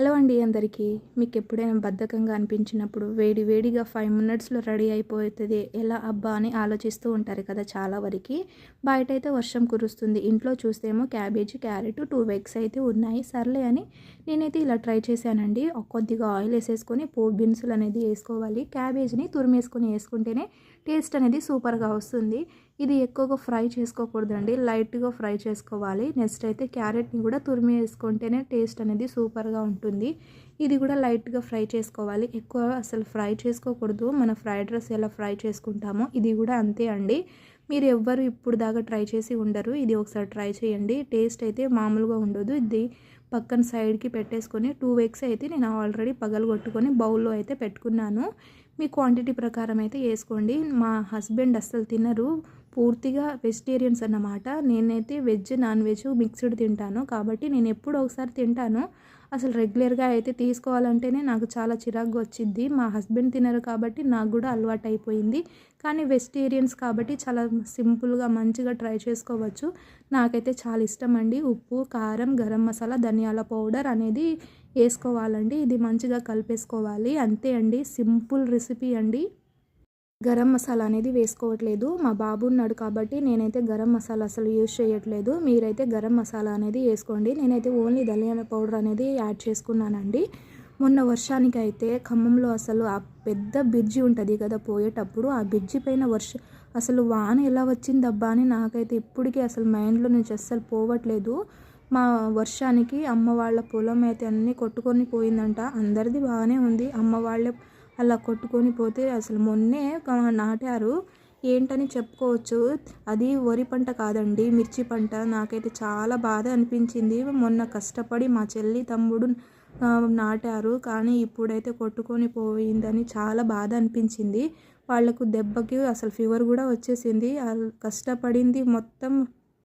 Hello అండి అందరికీ. మీకు ఎప్పుడైనా బద్ధకంగా అనిపించినప్పుడు వేడి వేడిగా ఫైవ్ మినిట్స్లో రెడీ అయిపోతుంది. ఎలా అబ్బా అని ఆలోచిస్తూ ఉంటారు కదా చాలా వరకు. బయట అయితే వర్షం కురుస్తుంది. ఇంట్లో చూస్తేమో క్యాబేజీ క్యారెట్ టూ ఎగ్స్ అయితే ఉన్నాయి. సర్లే అని నేనైతే ఇలా ట్రై చేశానండి. కొద్దిగా ఆయిల్ వేసేసుకొని పో దినుసులు అనేది వేసుకోవాలి. క్యాబేజీని తురిమేసుకొని వేసుకుంటేనే టేస్ట్ అనేది సూపర్గా వస్తుంది. ఇది ఎక్కువగా ఫ్రై చేసుకోకూడదండి. లైట్గా ఫ్రై చేసుకోవాలి. నెక్స్ట్ అయితే క్యారెట్ని కూడా తురిమి వేసుకుంటేనే టేస్ట్ అనేది సూపర్గా ఉంటుంది. ఇది కూడా లైట్గా ఫ్రై చేసుకోవాలి. ఎక్కువ అసలు ఫ్రై చేసుకోకూడదు. మన ఫ్రైడ్ రైస్ ఎలా ఫ్రై చేసుకుంటామో ఇది కూడా అంతే అండి. మీరు ఎవ్వరు ఇప్పుడు దాకా ట్రై చేసి ఉండరు. ఇది ఒకసారి ట్రై చేయండి. టేస్ట్ అయితే మామూలుగా ఉండదు. ఇది పక్కన సైడ్కి పెట్టేసుకొని టూ వీక్స్ అయితే నేను ఆల్రెడీ పగలగొట్టుకొని బౌల్లో అయితే పెట్టుకున్నాను. మీ క్వాంటిటీ ప్రకారం అయితే వేసుకోండి. మా హస్బెండ్ అస్సలు తినరు. పూర్తిగా వెజిటేరియన్స్ అన్నమాట. నేనైతే వెజ్ నాన్ వెజ్ మిక్స్డ్ తింటాను. కాబట్టి నేను ఎప్పుడు ఒకసారి తింటాను. అసలు రెగ్యులర్గా అయితే తీసుకోవాలంటేనే నాకు చాలా చిరాకు వచ్చింది. మా హస్బెండ్ తినరు కాబట్టి నాకు కూడా అలవాటు అయిపోయింది. కానీ వెజిటేరియన్స్ కాబట్టి చాలా సింపుల్గా మంచిగా ట్రై చేసుకోవచ్చు. నాకైతే చాలా ఇష్టం అండి. ఉప్పు కారం గరం మసాలా ధనియాల పౌడర్ అనేది వేసుకోవాలండి. ఇది మంచిగా కలిపేసుకోవాలి. అంతే అండి. సింపుల్ రెసిపీ అండి. గరం మసాలా అనేది వేసుకోవట్లేదు. మా బాబు ఉన్నాడు కాబట్టి నేనైతే గరం మసాలా అసలు యూజ్ చేయట్లేదు. మీరైతే గరం మసాలా అనేది వేసుకోండి. నేనైతే ఓన్లీ ధనియాల పౌడర్ అనేది యాడ్ చేసుకున్నానండి. మొన్న వర్షానికి అయితే ఖమ్మంలో అసలు ఆ పెద్ద బ్రిడ్జి ఉంటుంది కదా పోయేటప్పుడు ఆ బ్రిడ్జి పైన వర్ష అసలు వాన ఎలా వచ్చిందబ్బా అని నాకైతే ఇప్పటికీ అసలు మైండ్లో నుంచి అస్సలు పోవట్లేదు. మా వర్షానికి అమ్మ వాళ్ళ పొలం అయితే అన్నీ కొట్టుకొని పోయిందంట. అందరిది బాగానే ఉంది. అమ్మ వాళ్ళే అలా కొట్టుకొని పోతే అసలు మొన్నే నాటారు. ఏంటని చెప్పుకోవచ్చు. అది వరి పంట కాదండి మిర్చి పంట. నాకైతే చాలా బాధ అనిపించింది. మొన్న కష్టపడి మా చెల్లి తమ్ముడు నాటారు. కానీ ఇప్పుడైతే కొట్టుకొని పోయిందని చాలా బాధ అనిపించింది. వాళ్ళకు దెబ్బకి అసలు ఫీవర్ కూడా వచ్చేసింది. కష్టపడింది మొత్తం